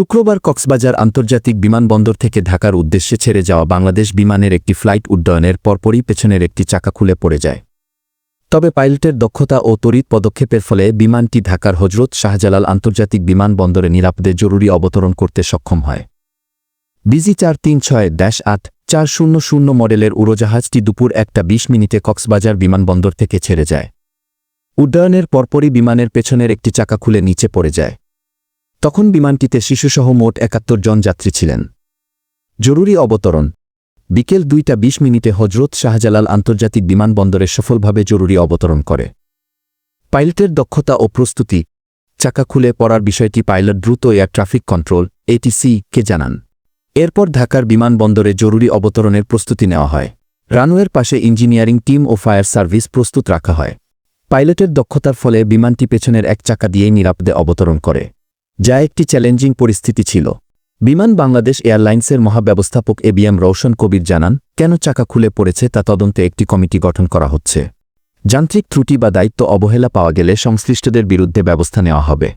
শুক্রবার কক্সবাজার আন্তর্জাতিক বিমানবন্দর থেকে ঢাকার উদ্দেশ্যে ছেড়ে যাওয়া বাংলাদেশ বিমানের একটি ফ্লাইট উড্ডয়নের পরপরই পেছনের একটি চাকা খুলে পড়ে যায়। তবে পাইলটের দক্ষতা ও তড়িৎ পদক্ষেপের ফলে বিমানটি ঢাকার হজরত শাহজালাল আন্তর্জাতিক বিমানবন্দরে নিরাপদে জরুরি অবতরণ করতে সক্ষম হয়। বিজি চার তিন ছয় ড্যাশ আট চার শূন্য শূন্য মডেলের উড়োজাহাজটি দুপুর একটা বিশ মিনিটে কক্সবাজার বিমানবন্দর থেকে ছেড়ে যায়। উড্ডয়নের পরপরই বিমানের পেছনের একটি চাকা খুলে নিচে পড়ে যায়। তখন বিমানটিতে শিশুসহ মোট একাত্তর জন যাত্রী ছিলেন। জরুরি অবতরণ। বিকেল দুইটা বিশ মিনিটে হজরত শাহজালাল আন্তর্জাতিক বিমানবন্দরে সফলভাবে জরুরি অবতরণ করে। পাইলটের দক্ষতা ও প্রস্তুতি, চাকা খুলে পড়ার বিষয়টি পাইলট দ্রুত এয়ার ট্রাফিক কন্ট্রোল, এটিসি, কে জানান। এরপর ঢাকার বিমানবন্দরে জরুরি অবতরণের প্রস্তুতি নেওয়া হয়। রানওয়ের পাশে ইঞ্জিনিয়ারিং টিম ও ফায়ার সার্ভিস প্রস্তুত রাখা হয়। পাইলটের দক্ষতার ফলে বিমানটি পেছনের এক চাকা দিয়েই নিরাপদে অবতরণ করে। যা একটি চ্যালেঞ্জিং পরিস্থিতি ছিল। বিমান বাংলাদেশ এয়ারলাইন্সের মহাব্যবস্থাপক এবিএম রৌশন কবির জানান, কেন চাকা খুলে পড়েছে তা তদন্তে একটি কমিটি গঠন করা হচ্ছে। যান্ত্রিক ত্রুটি বা দায়িত্ব অবহেলা পাওয়া গেলে সংশ্লিষ্টদের বিরুদ্ধে ব্যবস্থা নেওয়া হবে।